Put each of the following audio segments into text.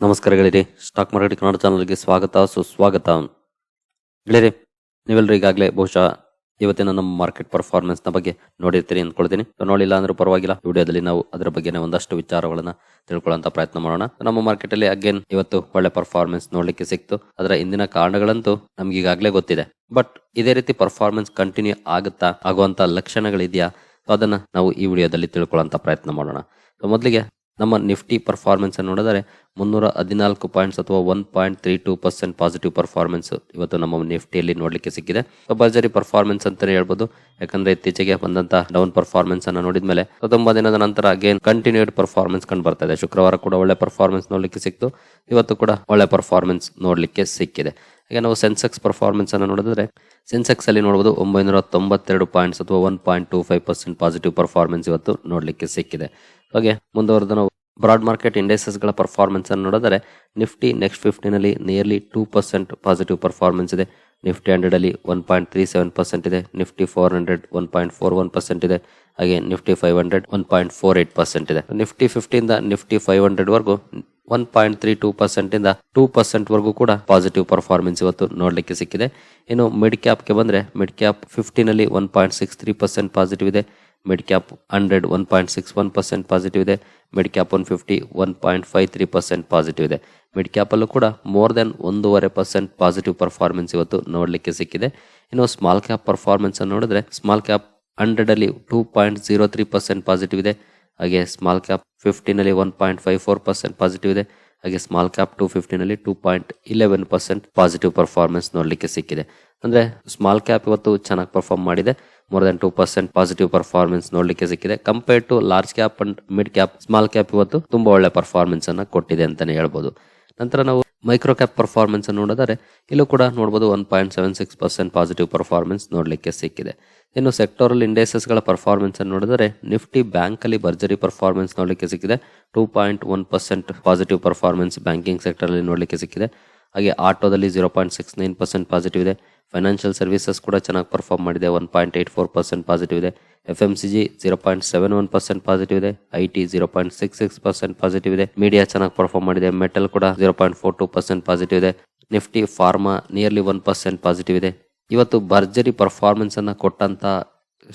ನಮಸ್ಕಾರಗಳಿರಿ stock market Kannada ಚಾನಲ್ಗೆ ಸ್ವಾಗತ, ಸುಸ್ವಾಗತ. ಗೆಳೆಯರಿ ನೀವೆಲ್ಲರೂ ಈಗಾಗಲೇ ಬಹುಶಃ ಇವತ್ತಿನ ನಮ್ಮ ಮಾರ್ಕೆಟ್ ಪರ್ಫಾರ್ಮೆನ್ಸ್ನ ಬಗ್ಗೆ ನೋಡಿರ್ತೀರಿ ಅಂದ್ಕೊಳ್ತೀನಿ. ನೋಡಿಲ್ಲ ಅಂದ್ರೆ ಪರವಾಗಿಲ್ಲ. ವಿಡಿಯೋದಲ್ಲಿ ನಾವು ಅದರ ಬಗ್ಗೆ ಒಂದಷ್ಟು ವಿಚಾರಗಳನ್ನ ತಿಳ್ಕೊಳ್ಳೋಂತ ಪ್ರಯತ್ನ ಮಾಡೋಣ. ನಮ್ಮ ಮಾರ್ಕೆಟ್ ಅಲ್ಲಿ ಅಗೇನ್ ಇವತ್ತು ಒಳ್ಳೆ ಪರ್ಫಾರ್ಮೆನ್ಸ್ ನೋಡ್ಲಿಕ್ಕೆ ಸಿಕ್ತು. ಅದರ ಇಂದಿನ ಕಾರಣಗಳಂತೂ ನಮ್ಗೆ ಈಗಾಗಲೇ ಗೊತ್ತಿದೆ. ಬಟ್ ಇದೇ ರೀತಿ ಪರ್ಫಾರ್ಮೆನ್ಸ್ ಕಂಟಿನ್ಯೂ ಆಗುತ್ತಾ, ಆಗುವಂತ ಲಕ್ಷಣಗಳಿದೆಯಾ? ಅದನ್ನ ನಾವು ಈ ವಿಡಿಯೋದಲ್ಲಿ ತಿಳ್ಕೊಳ್ಳೋಂತ ಪ್ರಯತ್ನ ಮಾಡೋಣ. ಮೊದಲಿಗೆ ನಮ್ಮ ನಿಫ್ಟಿ ಪರ್ಫಾರ್ಮೆನ್ಸ್ ಅನ್ನು ನೋಡಿದರೆ ಮುನ್ನೂರ ಹದಿನಾಲ್ಕು ಪಾಯಿಂಟ್ಸ್ ಅಥವಾ one point three two percent positive performance ಇವತ್ತು ನಮ್ಮ ನಿಫ್ಟಿಯಲ್ಲಿ ನೋಡಲಿಕ್ಕೆ ಸಿಕ್ಕಿದೆ. ಭರ್ಜರಿ ಪರ್ಫಾರ್ಮೆನ್ಸ್ ಅಂತಲೇ ಹೇಳ್ಬೋದು. ಯಾಕಂದ್ರೆ ಇತ್ತೀಚೆಗೆ ಬಂದಂತಹ ಡೌನ್ ಪರ್ಫಾರ್ಮೆನ್ಸ್ ಅನ್ನು ನೋಡಿದ ಮೇಲೆ ತುಂಬಾ ದಿನದ ನಂತರ ಅಗೇನ್ ಕಂಟಿನ್ಯೂಡ್ ಪರ್ಫಾರ್ಮೆನ್ಸ್ ಕಂಡು ಬರ್ತಾ ಇದೆ. ಶುಕ್ರವಾರ ಕೂಡ ಒಳ್ಳೆ ಪರ್ಫಾರ್ಮೆನ್ಸ್ ನೋಡಲಿಕ್ಕೆ ಸಿಕ್ತು. ಇವತ್ತು ಕೂಡ ಒಳ್ಳೆ ಪರ್ಫಾರ್ಮೆನ್ಸ್ ನೋಡಲಿಕ್ಕೆ ಸಿಕ್ಕಿದೆ. ಈಗ ನಾವು ಸೆನ್ಸೆಕ್ಸ್ ಪರ್ಫಾರ್ಮೆನ್ಸ್ ಅನ್ನು ನೋಡಿದ್ರೆ ಸೆನ್ಸೆಕ್ಸ್ ಅಲ್ಲಿ ನೋಡಬಹುದು ಒಂಬೈನೂರ ತೊಂಬತ್ತೆರಡು ಪಾಯಿಂಟ್ಸ್ ಅಥವಾ one point two five percent positive performance ಇವತ್ತು ನೋಡಲಿಕ್ಕೆ ಸಿಕ್ಕಿದೆ. ಹಾಗೆ ಮುಂದುವರೆದ ನಾವು ಬ್ರಾಡ್ ಮಾರ್ಕೆಟ್ ಇಂಡೆಕ್ಸಸ್ಗಳ ಪರ್ಫಾರ್ಮೆನ್ಸ್ ಅನ್ನು ನೋಡಿದರೆ Nifty next ಫಿಫ್ಟಿನಲ್ಲಿ nearly two percent positive performance ಇದೆ. ನಿಫ್ಟಿ ಹಂಡ್ರೆಡ್ ಅಲ್ಲಿ one point three seven percent ಇದೆ. Nifty four hundred one point four one percent ಇದೆ. ಹಾಗೆ Nifty five hundred one point four eight percent ಇದೆ. Nifty ಫಿಫ್ಟಿಯಿಂದ Nifty five hundred ವರೆಗೂ one point three two percent ಇಂದ two percent ವರೆಗೂ ಕೂಡ positive performance ಇವತ್ತು ನೋಡಲಿಕ್ಕೆ ಸಿಕ್ಕಿದೆ. ಇನ್ನು ಮಿಡ್ ಕ್ಯಾಪ್ಗೆ ಬಂದ್ರೆ mid cap ಫಿಫ್ಟಿನಲ್ಲಿ one point six three percent positive ಇದೆ. Mid cap hundred one point six one percent positive ಇದೆ. Mid cap one fifty one point five three percent positive ಇದೆ. ಮಿಡ್ ಕ್ಯಾಪ್ ಅಲ್ಲೂ ಕೂಡ ಮೋರ್ ದೆನ್ ಒಂದೂವರೆ percent positive performance ಇವತ್ತು ನೋಡಲಿಕ್ಕೆ ಸಿಕ್ಕಿದೆ. ಇನ್ನು ಸ್ಮಾಲ್ ಕ್ಯಾಪ್ ಪರ್ಫಾರ್ಮೆನ್ಸ್ ನೋಡಿದ್ರೆ ಸ್ಮಾಲ್ ಕ್ಯಾಪ್ ಹಂಡ್ರೆಡ್ ಅಲ್ಲಿ two point zero three percent positive ಇದೆ. ಹಾಗೆ small cap ಫಿಫ್ಟಿನಲ್ಲಿ one point five four percent positive ಇದೆ. ಹಾಗೆ small cap two ಫಿಫ್ಟಿನಲ್ಲಿ two point eleven percent positive performance ನೋಡಲಿಕ್ಕೆ ಸಿಕ್ಕಿದೆ. ಅಂದರೆ ಸ್ಮಾಲ್ ಕ್ಯಾಪ್ ಇವತ್ತು ಚೆನ್ನಾಗಿ ಪರ್ಫಾರ್ಮ್ ಮಾಡಿದೆ. More than two percent positive performance ನೋಡಲಿಕ್ಕೆ ಸಿಕ್ಕಿದೆ. Compare to large cap and mid cap small cap ಇವತ್ತು ತುಂಬಾ ಒಳ್ಳೆ ಪರ್ಫಾರ್ಮೆನ್ಸ್ ಅನ್ನ ಕೊಟ್ಟಿದೆ ಅಂತಾನೆ ಹೇಳ್ಬೋದು. ನಂತರ ನಾವು ಮೈಕ್ರೋ ಕ್ಯಾಪ್ ಪರ್ಫಾರ್ಮೆನ್ಸ್ ಅನ್ನು ನೋಡಿದರೆ, ಇಲ್ಲೂ ಕೂಡ ನೋಡಬಹುದು one point seven six percent positive performance ನೋಡಲಿಕ್ಕೆ ಸಿಕ್ಕಿದೆ. ಇನ್ನು ಸೆಕ್ಟೋರಲ್ ಇಂಡೆಕ್ಸಸ್ಗಳ ಪರ್ಫಾರ್ಮೆನ್ಸ್ ಅನ್ನು ನೋಡಿದರೆ ನಿಫ್ಟಿ ಬ್ಯಾಂಕಲ್ಲಿ ಭರ್ಜರಿ ಪರ್ಫಾರ್ಮೆನ್ಸ್ ನೋಡಲಿಕ್ಕೆ ಸಿಕ್ಕಿದೆ. Two point one percent positive performance banking sector ಅಲ್ಲಿ ನೋಡ್ಲಿಕ್ಕೆ ಸಿಕ್ಕಿದೆ. ಹಾಗೆ ಆಟೋದಲ್ಲಿ zero point six nine percent positive ಇದೆ. ಫೈನಾನ್ಷಿಯಲ್ ಸರ್ವಿಸಸ್ ಕೂಡ ಚೆನ್ನಾಗಿ ಪರ್ಫಾರ್ಮ್ ಮಾಡಿದೆ. One point eight four percent positive ಇದೆ. F M C G zero point seven one percent positive ಇದೆ. I T zero point six six percent positive ಇದೆ. Media ಚೆನ್ನಾಗಿ perform ಮಾಡಿದೆ. Metal ಕೂಡ zero point four two percent positive ಇದೆ. Nifty pharma nearly one percent positive ಇದೆ. ಇವತ್ತು ಭರ್ಜರಿ performance ಅನ್ನ ಕೊಟ್ಟಂತ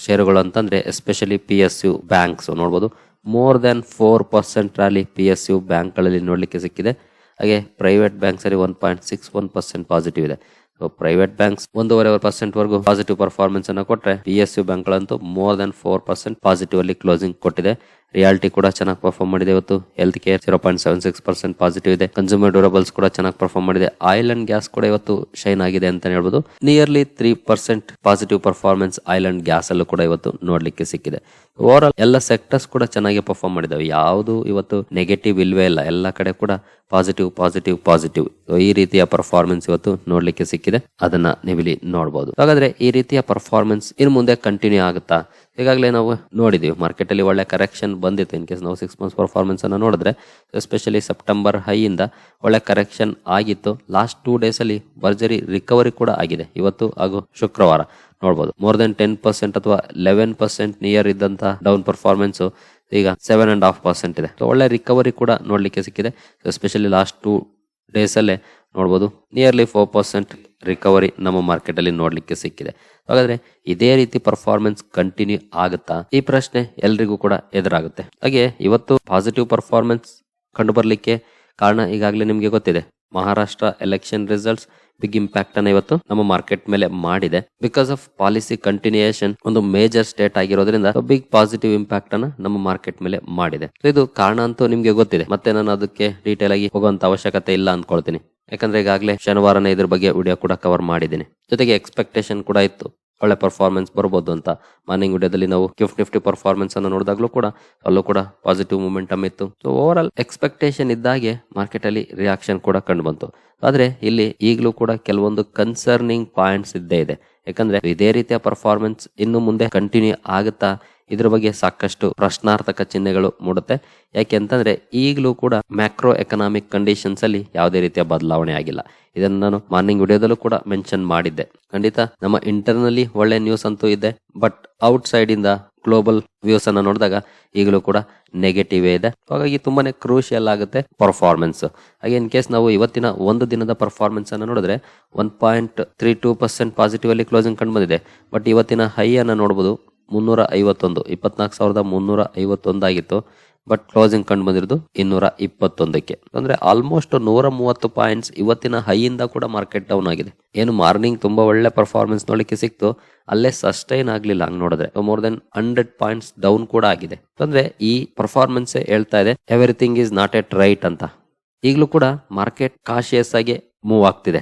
ಶೇರುಗಳು ಅಂತಂದ್ರೆ especially P S U banks ನೋಡ್ಬೋದು. More than four percent rally P S U ಬ್ಯಾಂಕ್ಗಳಲ್ಲಿ ನೋಡಲಿಕ್ಕೆ ಸಿಕ್ಕಿದೆ. ಹಾಗೆ ಪ್ರೈವೇಟ್ ಬ್ಯಾಂಕ್ಸ್ ಅಲ್ಲಿ one point six one percent positive ಇದೆ. ಪ್ರೈವೇಟ್ ಬ್ಯಾಂಕ್ಸ್ ಒಂದೂವರೆ ಪರ್ಸೆಂಟ್ ವರೆಗೂ ಪಾಸಿಟಿವ್ ಪರ್ಫಾರ್ಮೆನ್ಸ್ ಅನ್ನು ಕೊಟ್ಟರೆ P S U ಬ್ಯಾಂಕ್ಗಳಂತೂ more than four percent positive ಅಲ್ಲಿ ಕ್ಲೋಸಿಂಗ್ ಕೊಟ್ಟಿದೆ. ರಿಯಾಲಿಟಿ ಕೂಡ ಚೆನ್ನಾಗಿ ಪರ್ಫಾರ್ಮ್ ಮಾಡಿದೆ ಇವತ್ತು. Health care zero point seven six percent positive ಇದೆ. ಕನ್ಸ್ಯೂಮರ್ ಡ್ಯೂರಬಲ್ಸ್ ಕೂಡ ಚೆನ್ನಾಗಿ ಪರ್ಫಾರ್ಮ್ ಮಾಡಿದೆ. ಆಯಿಲ್ ಅಂಡ್ ಗ್ಯಾಸ್ ಕೂಡ ಇವತ್ತು ಶೈನ್ ಆಗಿದೆ ಅಂತ ಹೇಳ್ಬೋದು. Nearly three percent positive performance oil and gas ಅಲ್ಲೂ ಕೂಡ ಇವತ್ತು ನೋಡ್ಲಿಕ್ಕೆ ಸಿಕ್ಕಿದೆ. ಓವರ್ ಆಲ್ ಎಲ್ಲ ಸೆಕ್ಟರ್ಸ್ ಕೂಡ ಚೆನ್ನಾಗಿ ಪರ್ಫಾರ್ಮ್ ಮಾಡಿದಾವೆ. ಯಾವುದು ಇವತ್ತು ನೆಗೆಟಿವ್ ಇಲ್ವೇ ಇಲ್ಲ. ಎಲ್ಲ ಕಡೆ ಕೂಡ ಪಾಸಿಟಿವ್ ಪಾಸಿಟಿವ್ ಪಾಸಿಟಿವ್ ಈ ರೀತಿಯ ಪರ್ಫಾರ್ಮೆನ್ಸ್ ಇವತ್ತು ನೋಡ್ಲಿಕ್ಕೆ ಸಿಕ್ಕಿದೆ. ಅದನ್ನ ನೀವಿಲ್ಲಿ ನೋಡಬಹುದು ಹಾಗಾದ್ರೆ ಈ ರೀತಿಯ ಪರ್ಫಾರ್ಮೆನ್ಸ್ ಇನ್ನು ಮುಂದೆ ಕಂಟಿನ್ಯೂ ಆಗುತ್ತಾ? ಈಗಾಗಲೇ ನಾವು ನೋಡಿದ್ದೀವಿ ಮಾರ್ಕೆಟಲ್ಲಿ ಒಳ್ಳೆ ಕರೆಕ್ಷನ್ ಬಂದಿತ್ತು. ಇನ್ ಕೇಸ್ ನಾವು ಸಿಕ್ಸ್ ಮಂತ್ಸ್ ಪರ್ಫಾರ್ಮೆನ್ಸನ್ನು ನೋಡಿದ್ರೆ ಎಸ್ಪೆಷಲಿ ಸೆಪ್ಟೆಂಬರ್ ಹೈಯಿಂದ ಒಳ್ಳೆ ಕರೆಕ್ಷನ್ ಆಗಿತ್ತು. ಲಾಸ್ಟ್ ಟೂ ಡೇಸಲ್ಲಿ ಭರ್ಜರಿ ರಿಕವರಿ ಕೂಡ ಆಗಿದೆ. ಇವತ್ತು ಹಾಗೂ ಶುಕ್ರವಾರ ನೋಡ್ಬೋದು. ಮೋರ್ ದೆನ್ ಟೆನ್ ಪರ್ಸೆಂಟ್ ಅಥವಾ ಲೆವೆನ್ ಪರ್ಸೆಂಟ್ ನಿಯರ್ ಇದ್ದಂತ ಡೌನ್ ಪರ್ಫಾರ್ಮೆನ್ಸ್ ಈಗ ಸೆವೆನ್ ಅಂಡ್ ಹಾಫ್ ಪರ್ಸೆಂಟ್ ಇದೆ. ಒಳ್ಳೆ ರಿಕವರಿ ಕೂಡ ನೋಡಲಿಕ್ಕೆ ಸಿಕ್ಕಿದೆ. ಎಸ್ಪೆಷಲಿ ಲಾಸ್ಟ್ ಟೂ ಡೇಸ್ ಅಲ್ಲೇ ನೋಡ್ಬೋದು ನಿಯರ್ಲಿ ಫೋರ್ ಪರ್ಸೆಂಟ್ ರಿಕವರಿ ನಮ್ಮ ಮಾರ್ಕೆಟ್ ಅಲ್ಲಿ ನೋಡ್ಲಿಕ್ಕೆ ಸಿಕ್ಕಿದೆ. ಹಾಗಾದ್ರೆ ಇದೇ ರೀತಿ ಪರ್ಫಾರ್ಮೆನ್ಸ್ ಕಂಟಿನ್ಯೂ ಆಗುತ್ತಾ? ಈ ಪ್ರಶ್ನೆ ಎಲ್ರಿಗೂ ಕೂಡ ಎದುರಾಗುತ್ತೆ. ಹಾಗೆ ಇವತ್ತು ಪಾಸಿಟಿವ್ ಪರ್ಫಾರ್ಮೆನ್ಸ್ ಕಂಡು ಬರಲಿಕ್ಕೆ ಕಾರಣ ಈಗಾಗಲೇ ನಿಮಗೆ ಗೊತ್ತಿದೆ. Maharashtra election results big impact ಅನ್ನ ಇವತ್ತು ನಮ್ಮ ಮಾರ್ಕೆಟ್ ಮೇಲೆ ಮಾಡಿದೆ. ಬಿಕಾಸ್ ಆಫ್ ಪಾಲಿಸಿ ಕಂಟಿನ್ಯೂಯೇಷನ್ ಒಂದು ಮೇಜರ್ ಸ್ಟೇಟ್ ಆಗಿರೋದ್ರಿಂದ ಬಿಗ್ ಪಾಸಿಟಿವ್ ಇಂಪ್ಯಾಕ್ಟ್ ಅನ್ನ ನಮ್ಮ ಮಾರ್ಕೆಟ್ ಮೇಲೆ ಮಾಡಿದೆ. ಇದು ಕಾರಣ ಅಂತೂ ನಿಮ್ಗೆ ಗೊತ್ತಿದೆ. ಮತ್ತೆ ನಾನು ಅದಕ್ಕೆ ಡೀಟೇಲ್ ಆಗಿ ಹೋಗುವಂತ ಅವಶ್ಯಕತೆ ಇಲ್ಲ ಅನ್ಕೊಳ್ತೀನಿ ಯಾಕಂದ್ರೆ ಈಗಾಗಲೇ ಶನಿವಾರನೇ ಇದ್ರ ಬಗ್ಗೆ ವಿಡಿಯೋ ಕೂಡ ಕವರ್ ಮಾಡಿದ್ದೀನಿ. ಜೊತೆಗೆ ಎಕ್ಸ್ಪೆಕ್ಟೇಷನ್ ಕೂಡ ಇತ್ತು. ಒಳ್ಳೆ ಪರ್ಫಾರ್ಮೆನ್ಸ್ ಬರ್ಬೋದು ಅಂತ. ಮಾರ್ನಿಂಗ್ ವಿಡಿಯೋದಲ್ಲಿ ನಾವು ಗಿಫ್ಟ್ ನಿಫ್ಟಿ ಪರ್ಫಾರ್ಮೆನ್ಸ್ ಅನ್ನು ನೋಡಿದಾಗಲೂ ಕೂಡ ಅಲ್ಲೂ ಕೂಡ ಪಾಸಿಟಿವ್ ಮೂಮೆಂಟಮ್ ಇತ್ತು. ಸೊ ಓವರ್ ಆಲ್ ಎಕ್ಸ್ಪೆಕ್ಟೇಷನ್ ಇದ್ದಾಗೆ ಮಾರ್ಕೆಟ್ ಅಲ್ಲಿ ರಿಯಾಕ್ಷನ್ ಕೂಡ ಕಂಡು ಬಂತು. ಆದ್ರೆ ಇಲ್ಲಿ ಈಗಲೂ ಕೂಡ ಕೆಲವೊಂದು ಕನ್ಸರ್ನಿಂಗ್ ಪಾಯಿಂಟ್ಸ್ ಇದ್ದೇ ಇದೆ. ಯಾಕಂದ್ರೆ ಇದೇ ರೀತಿಯ ಪರ್ಫಾರ್ಮೆನ್ಸ್ ಇನ್ನು ಮುಂದೆ ಕಂಟಿನ್ಯೂ ಆಗುತ್ತಾ ಇದ್ರ ಬಗ್ಗೆ ಸಾಕಷ್ಟು ಪ್ರಶ್ನಾರ್ಥಕ ಚಿಹ್ನೆಗಳು ಮೂಡುತ್ತೆ. ಯಾಕೆ ಅಂತಂದ್ರೆ ಈಗಲೂ ಕೂಡ ಮ್ಯಾಕ್ರೋ ಎಕನಾಮಿಕ್ ಕಂಡೀಷನ್ಸ್ ಅಲ್ಲಿ ಯಾವುದೇ ರೀತಿಯ ಬದಲಾವಣೆ ಆಗಿಲ್ಲ. ಇದನ್ನು ನಾನು ಮಾರ್ನಿಂಗ್ ವಿಡಿಯೋದಲ್ಲೂ ಕೂಡ ಮೆನ್ಷನ್ ಮಾಡಿದ್ದೆ. ಖಂಡಿತ ನಮ್ಮ ಇಂಟರ್ನಲ್ಲಿ ಒಳ್ಳೆ ನ್ಯೂಸ್ ಅಂತೂ ಇದೆ ಬಟ್ ಔಟ್ ಸೈಡ್ ಇಂದ ಗ್ಲೋಬಲ್ ವ್ಯೂಸ್ ಅನ್ನ ನೋಡಿದಾಗ ಈಗಲೂ ಕೂಡ ನೆಗೆಟಿವ್ ಇದೆ. ಹಾಗಾಗಿ ತುಂಬಾನೇ ಕ್ರೂಷಿಯಲ್ ಆಗುತ್ತೆ ಪರ್ಫಾರ್ಮೆನ್ಸ್ ಹಾಗೆ ಇನ್ ಕೇಸ್ ನಾವು ಇವತ್ತಿನ ಒಂದು ದಿನದ ಪರ್ಫಾರ್ಮೆನ್ಸ್ ಅನ್ನ ನೋಡಿದ್ರೆ one point three two percent positive ಅಲ್ಲಿ ಕ್ಲೋಸಿಂಗ್ ಕಂಡು ಬಂದಿದೆ. ಬಟ್ ಇವತ್ತಿನ ಹೈ ಅನ್ನ ನೋಡಬಹುದು ಮುನ್ನೂರ ಐವತ್ತೊಂದು ಇಪ್ಪತ್ನಾಲ್ಕು ಸಾವಿರದ ಮುನ್ನೂರ ಐವತ್ತೊಂದು ಆಗಿತ್ತು. ಬಟ್ ಕ್ಲೋಸಿಂಗ್ ಕಂಡು ಬಂದಿರೋದು ಇನ್ನೂರ ಇಪ್ಪತ್ತೊಂದಕ್ಕೆ ಅಂದ್ರೆ ಆಲ್ಮೋಸ್ಟ್ ನೂರ ಮೂವತ್ತು ಪಾಯಿಂಟ್ಸ್ ಇವತ್ತಿನ ಹೈಯಿಂದ ಕೂಡ ಮಾರ್ಕೆಟ್ ಡೌನ್ ಆಗಿದೆ. ಏನು ಮಾರ್ನಿಂಗ್ ತುಂಬಾ ಒಳ್ಳೆ ಪರ್ಫಾರ್ಮೆನ್ಸ್ ನೋಡಲಿಕ್ಕೆ ಸಿಕ್ತು. ಅಲ್ಲೇ ಸಸ್ಟೈನ್ ಆಗ್ಲಿಲ್ಲ ಹಂಗ್ ನೋಡಿದ್ರೆ. More than hundred points down ಕೂಡ ಆಗಿದೆ. ಅಂದ್ರೆ ಈ ಪರ್ಫಾರ್ಮೆನ್ಸ್ ಹೇಳ್ತಾ ಇದೆ everything is not at right ಅಂತ. ಈಗಲೂ ಕೂಡ ಮಾರ್ಕೆಟ್ ಕಾಶಿಯಸ್ ಆಗಿ ಮೂವ್ ಆಗ್ತಿದೆ.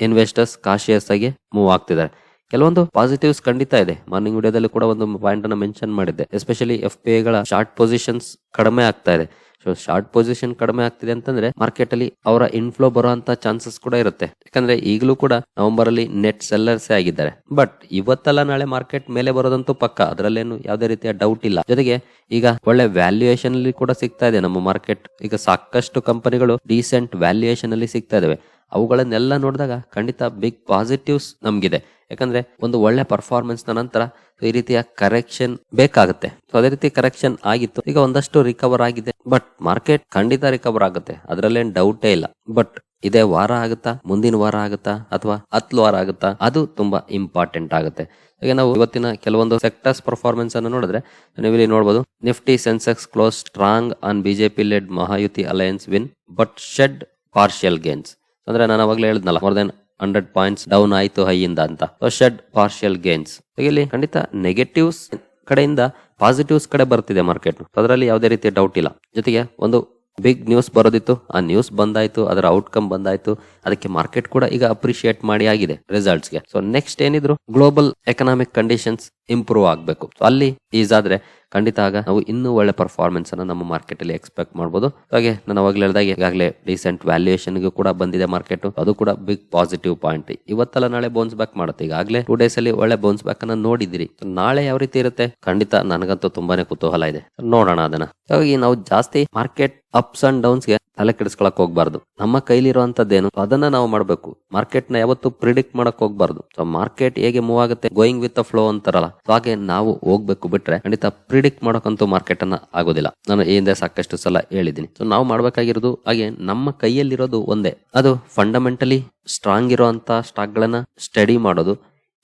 ಇನ್ವೆಸ್ಟರ್ಸ್ ಕಾಶಿಯಸ್ ಆಗಿ ಮೂವ್ ಆಗ್ತಿದ್ದಾರೆ. ಕೆಲವೊಂದು ಪಾಸಿಟಿವ್ಸ್ ಖಂಡಿತ ಇದೆ. ಮಾರ್ನಿಂಗ್ ವಿಡಿಯೋದಲ್ಲಿ ಕೂಡ ಒಂದು ಪಾಯಿಂಟ್ ಅನ್ನ ಮೆನ್ಷನ್ ಮಾಡಿದ್ದೆ. ಎಸ್ಪೆಷಲಿ ಎಫ್ ಪಿ ಗಳ ಶಾರ್ಟ್ ಪೊಸಿಷನ್ಸ್ ಕಡಿಮೆ ಆಗ್ತಾ ಇದೆ. ಸೊ ಶಾರ್ಟ್ ಪೊಸಿಷನ್ ಕಡಿಮೆ ಆಗ್ತಿದೆ ಅಂತಂದ್ರೆ ಮಾರ್ಕೆಟ್ ಅಲ್ಲಿ ಅವರ ಇನ್ಫ್ಲೋ ಬರುವಂತ ಚಾನ್ಸಸ್ ಕೂಡ ಇರುತ್ತೆ. ಯಾಕಂದ್ರೆ ಈಗಲೂ ಕೂಡ ನವೆಂಬರ್ ಅಲ್ಲಿ ನೆಟ್ ಸೆಲ್ಲರ್ಸ್ ಆಗಿದ್ದಾರೆ. ಬಟ್ ಇವತ್ತಲ್ಲ ನಾಳೆ ಮಾರ್ಕೆಟ್ ಮೇಲೆ ಬರೋದಂತೂ ಪಕ್ಕ. ಅದರಲ್ಲೇನು ಯಾವುದೇ ರೀತಿಯ ಡೌಟ್ ಇಲ್ಲ. ಜೊತೆಗೆ ಈಗ ಒಳ್ಳೆ ವ್ಯಾಲ್ಯೂಯೇಷನ್ ಅಲ್ಲಿ ಕೂಡ ಸಿಗ್ತಾ ಇದೆ ನಮ್ಮ ಮಾರ್ಕೆಟ್ ಈಗ ಸಾಕಷ್ಟು ಕಂಪನಿಗಳು ಡೀಸೆಂಟ್ ವ್ಯಾಲ್ಯೂಯೇಷನ್ ಅಲ್ಲಿ ಸಿಗ್ತಾ ಇದಾವೆ. ಅವುಗಳನ್ನೆಲ್ಲ ನೋಡಿದಾಗ ಖಂಡಿತ ಬಿಗ್ ಪಾಸಿಟಿವ್ಸ್ ನಮಗಿದೆ. ಯಾಕಂದ್ರೆ ಒಂದು ಒಳ್ಳೆ ಪರ್ಫಾರ್ಮೆನ್ಸ್ನ ನಂತರ ಈ ರೀತಿಯ ಕರೆಕ್ಷನ್ ಬೇಕಾಗುತ್ತೆ. ಸೊ ಅದೇ ರೀತಿ ಕರೆಕ್ಷನ್ ಆಗಿತ್ತು. ಈಗ ಒಂದಷ್ಟು ರಿಕವರ್ ಆಗಿದೆ. ಬಟ್ ಮಾರ್ಕೆಟ್ ಖಂಡಿತ ರಿಕವರ್ ಆಗುತ್ತೆ. ಅದರಲ್ಲೇನ್ ಡೌಟೇ ಇಲ್ಲ. ಬಟ್ ಇದೇ ವಾರ ಆಗುತ್ತಾ? ಮುಂದಿನ ವಾರ ಆಗುತ್ತಾ? ಅಥವಾ ಹತ್ತು ವಾರ ಆಗುತ್ತಾ? ಅದು ತುಂಬಾ ಇಂಪಾರ್ಟೆಂಟ್ ಆಗುತ್ತೆ. ಈಗ ನಾವು ಇವತ್ತಿನ ಕೆಲವೊಂದು ಸೆಕ್ಟರ್ಸ್ ಪರ್ಫಾರ್ಮೆನ್ಸ್ ಅನ್ನು ನೋಡಿದ್ರೆ ನೀವು ಇಲ್ಲಿ ನೋಡಬಹುದು Nifty Sensex close strong on BJP led Mahayuti alliance win but shed partial gains ಅಂದ್ರೆ ನಾನು ಅವಾಗಲೇ ಹೇಳಿದ್ನಲ್ಲ more than hundred points down ಆಯ್ತು ಹೈಯಿಂದ ಅಂತ. ಶೆಡ್ ಪಾರ್ಷಿಯಲ್ ಗೇನ್ಸ್ ಇಲ್ಲಿ ಖಂಡಿತ ನೆಗೆಟಿವ್ಸ್ ಕಡೆಯಿಂದ ಪಾಸಿಟಿವ್ಸ್ ಕಡೆ ಬರ್ತಿದೆ ಮಾರ್ಕೆಟ್ ಅದರಲ್ಲಿ ಯಾವುದೇ ರೀತಿಯ ಡೌಟ್ ಇಲ್ಲ. ಜೊತೆಗೆ ಒಂದು ಬಿಗ್ ನ್ಯೂಸ್ ಬರೋದಿತ್ತು, ಆ ನ್ಯೂಸ್ ಬಂದಾಯ್ತು, ಅದರ ಔಟ್ಕಮ್ ಬಂದಾಯ್ತು, ಅದಕ್ಕೆ ಮಾರ್ಕೆಟ್ ಕೂಡ ಈಗ ಅಪ್ರಿಶಿಯೇಟ್ ಮಾಡಿ ಆಗಿದೆ ರಿಸಲ್ಟ್ಸ್ಗೆ. ಸೊ ನೆಕ್ಸ್ಟ್ ಏನಿದ್ರು ಗ್ಲೋಬಲ್ ಎಕನಾಮಿಕ್ ಕಂಡೀಷನ್ಸ್ ಇಂಪ್ರೂವ್ ಆಗಬೇಕು. ಅಲ್ಲಿ ಈಸ್ ಆದ್ರೆ ಖಂಡಿತ ಆಗ ನಾವು ಇನ್ನೂ ಒಳ್ಳೆ ಪರ್ಫಾರ್ಮೆನ್ಸ್ ಅನ್ನ ನಮ್ಮ ಮಾರ್ಕೆಟ್ ಅಲ್ಲಿ ಎಕ್ಸ್ಪೆಕ್ಟ್ ಮಾಡಬಹುದು ಹಾಗೆ ನಾನು ಅವಾಗಲೇ ಹೇಳಿದಾಗ ಈಗಾಗಲೇ ರೀಸೆಂಟ್ ವ್ಯಾಲ್ಯೂಯೇಷನ್ ಗೂ ಕೂಡ ಬಂದಿದೆ ಮಾರ್ಕೆಟ್ ಅದು ಕೂಡ ಬಿಗ್ ಪಾಸಿಟಿವ್ ಪಾಯಿಂಟ್ ಇವತ್ತಲ್ಲ ನಾಳೆ ಬೌನ್ಸ್ ಬ್ಯಾಕ್ ಮಾಡುತ್ತೆ. ಈಗಾಗಲೇ ಟೂ ಡೇಸ್ ಅಲ್ಲಿ ಒಳ್ಳೆ ಬೌನ್ಸ್ ಬ್ಯಾಕ್ ಅನ್ನ ನೋಡಿದಿರಿ ನಾಳೆ ಯಾವ ರೀತಿ ಇರುತ್ತೆ? ಖಂಡಿತ ನನಗಂತೂ ತುಂಬಾನೇ ಕುತೂಹಲ ಇದೆ. ನೋಡೋಣ ಅದನ್ನ. ಹಾಗಾಗಿ ನಾವು ಜಾಸ್ತಿ ಮಾರ್ಕೆಟ್ ಅಪ್ಸ್ ಅಂಡ್ ಡೌನ್ಸ್ಗೆ ತಲೆ ಕೆಡಿಸ್ಕೊಳಕ್ ಹೋಗ್ಬಾರ್ದು. ನಮ್ಮ ಕೈಲಿರುವಂತದ್ದೇನು ಅದನ್ನ ನಾವು ಮಾಡಬೇಕು. ಮಾರ್ಕೆಟ್ನ ಯಾವತ್ತು ಪ್ರಿಡಿಕ್ಟ್ ಮಾಡಕ್ ಹೋಗ್ಬಾರ್ದು. ಸೊ ಮಾರ್ಕೆಟ್ ಹೇಗೆ ಮೂವ್ ಆಗುತ್ತೆ? ಗೋಯಿಂಗ್ ವಿತ್ ಫ್ಲೋ ಅಂತಾರಲ್ಲ. ಹಾಗೆ ನಾವು ಹೋಗ್ಬೇಕು ಬಿಟ್ರೆ ಖಂಡಿತ ಪ್ರಿಡಿಕ್ಟ್ ಮಾಡೋಕ್ಕಂತೂ ಮಾರ್ಕೆಟ್ ಅನ್ನ ಆಗೋದಿಲ್ಲ. ನಾನು ಹಿಂದೆ ಸಾಕಷ್ಟು ಸಲ ಹೇಳಿದ್ದೀನಿ. ಸೊ ನಾವು ಮಾಡಬೇಕಾಗಿರೋದು ಹಾಗೆ ನಮ್ಮ ಕೈಯಲ್ಲಿರೋದು ಒಂದೇ. ಅದು ಫಂಡಮೆಂಟಲಿ ಸ್ಟ್ರಾಂಗ್ ಇರುವಂತ ಸ್ಟಾಕ್ ಗಳನ್ನ ಸ್ಟಡಿ ಮಾಡೋದು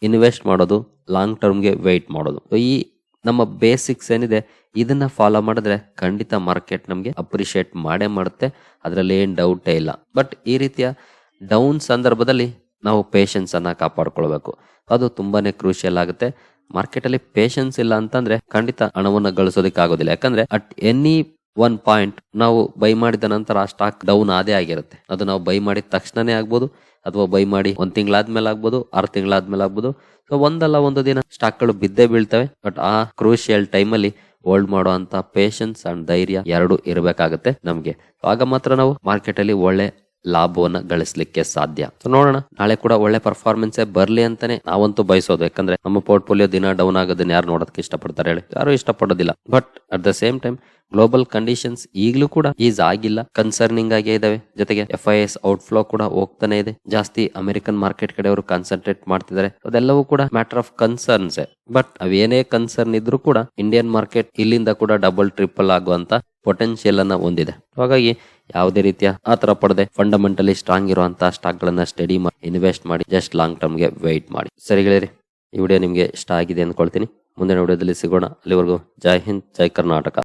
ಇನ್ವೆಸ್ಟ್ ಮಾಡೋದು ಲಾಂಗ್ ಟರ್ಮ್ಗೆ ವೆಯ್ಟ್ ಮಾಡೋದು. ಈ ನಮ್ಮ ಬೇಸಿಕ್ಸ್ ಏನಿದೆ, ಇದನ್ನ ಫಾಲೋ ಮಾಡಿದ್ರೆ ಖಂಡಿತ ಮಾರ್ಕೆಟ್ ನಮಗೆ ಅಪ್ರಿಷಿಯೇಟ್ ಮಾಡೇ ಮಾಡುತ್ತೆ. ಅದರಲ್ಲಿ ಏನ್ ಡೌಟೇ ಇಲ್ಲ. ಬಟ್ ಈ ರೀತಿಯ ಡೌನ್ ಸಂದರ್ಭದಲ್ಲಿ ನಾವು ಪೇಷನ್ಸ್ ಅನ್ನ ಕಾಪಾಡ್ಕೊಳ್ಬೇಕು. ಅದು ತುಂಬಾನೇ ಕ್ರೂಷಿಯಲ್ ಆಗುತ್ತೆ. ಮಾರ್ಕೆಟ್ ಅಲ್ಲಿ ಪೇಷನ್ಸ್ ಇಲ್ಲ ಅಂತಂದ್ರೆ ಖಂಡಿತ ಹಣವನ್ನ ಗಳಿಸೋದಕ್ಕೆ ಆಗೋದಿಲ್ಲ. ಯಾಕಂದ್ರೆ ಅಟ್ ಎನಿ ಒನ್ ಪಾಯಿಂಟ್ ನಾವು ಬೈ ಮಾಡಿದ ನಂತರ ಆ ಸ್ಟಾಕ್ ಡೌನ್ ಆದೇ ಆಗಿರುತ್ತೆ. ಅದು ನಾವು ಬೈ ಮಾಡಿದ ತಕ್ಷಣನೇ ಆಗ್ಬೋದು, ಅಥವಾ ಬೈ ಮಾಡಿ ಒಂದ್ ತಿಂಗಳಾದ್ಮೇಲೆ ಆಗ್ಬೋದು, ಆರು ತಿಂಗಳಾದ್ಮೇಲೆ ಆಗ್ಬೋದು. ಸೊ ಒಂದಲ್ಲ ಒಂದು ದಿನ ಸ್ಟಾಕ್ಗಳು ಬಿದ್ದೇ ಬೀಳ್ತವೆ ಬಟ್ ಆ ಕ್ರೂಷಿಯಲ್ ಟೈಮ್ ಅಲ್ಲಿ ಹೋಲ್ಡ್ ಮಾಡುವಂತ ಪೇಷನ್ಸ್ ಅಂಡ್ ಧೈರ್ಯ ಎರಡು ಇರಬೇಕಾಗುತ್ತೆ ನಮ್ಗೆ. ಆಗ ಮಾತ್ರ ನಾವು ಮಾರ್ಕೆಟ್ ಅಲ್ಲಿ ಒಳ್ಳೆ ಲಾಭವನ್ನ ಗಳಿಸಲಿಕ್ಕೆ ಸಾಧ್ಯ. ನೋಡೋಣ. ನಾಳೆ ಕೂಡ ಒಳ್ಳೆ ಪರ್ಫಾರ್ಮೆನ್ಸ್ ಬರ್ಲಿ ಅಂತಾನೆ ನಾವಂತೂ ಬಯಸೋದು. ಯಾಕಂದ್ರೆ ನಮ್ಮ ಪೋರ್ಟ್ಫೋಲಿಯೋ ದಿನ ಡೌನ್ ಆಗೋದನ್ನ ಯಾರು ನೋಡೋದಕ್ಕೆ ಇಷ್ಟಪಡ್ತಾರೆ ಹೇಳಿ. ಯಾರು ಇಷ್ಟಪಡೋದಿಲ್ಲ. But at the same time global conditions ಈಗಲೂ ಕೂಡ ಈಸ್ ಆಗಿಲ್ಲ. ಕನ್ಸರ್ನಿಂಗ್ ಆಗೇ ಇದಾವೆ. ಜೊತೆಗೆ ಎಫ್ ಐ ಎಸ್ ಔಟ್ಫ್ಲೋ ಕೂಡ ಹೋಗ್ತಾನೆ ಇದೆ. ಜಾಸ್ತಿ ಅಮೆರಿಕನ್ ಮಾರ್ಕೆಟ್ ಕಡೆ ಅವರು ಕಾನ್ಸಂಟ್ರೇಟ್ ಮಾಡ್ತಿದ್ದಾರೆ. ಅದೆಲ್ಲವೂ ಕೂಡ ಮ್ಯಾಟರ್ ಆಫ್ ಕನ್ಸರ್ನ್ಸ್ ಬಟ್ ಅವೇನೇ ಕನ್ಸರ್ನ್ ಇದ್ರು ಕೂಡ ಇಂಡಿಯನ್ ಮಾರ್ಕೆಟ್ ಇಲ್ಲಿಂದ ಕೂಡ ಡಬಲ್ ಟ್ರಿಪಲ್ ಆಗುವಂತ ಪೊಟೆನ್ಶಿಯಲ್ ಅನ್ನ ಹೊಂದಿದೆ. ಹಾಗಾಗಿ ಯಾವುದೇ ರೀತಿಯ ಆತರ ಪಡದೆ. ಫಂಡಮೆಂಟಲಿ ಸ್ಟ್ರಾಂಗ್ ಇರುವಂತಹ ಸ್ಟಾಕ್ ಗಳನ್ನ ಸ್ಟಡಿ ಮಾಡಿ ಇನ್ವೆಸ್ಟ್ ಮಾಡಿ ಜಸ್ಟ್ ಲಾಂಗ್ ಟರ್ಮ್ಗೆ ವೆಯ್ಟ್ ಮಾಡಿ. ಸರಿ ಗೆಳೆಯರಿ, ಈ ವಿಡಿಯೋ ನಿಮ್ಗೆ ಇಷ್ಟ ಆಗಿದೆ ಅಂದ್ಕೊಳ್ತೀನಿ. ಮುಂದಿನ ವಿಡಿಯೋದಲ್ಲಿ ಸಿಗೋಣ. ಅಲ್ಲಿವರೆಗೂ ಜೈ ಹಿಂದ್, ಜೈ ಕರ್ನಾಟಕ.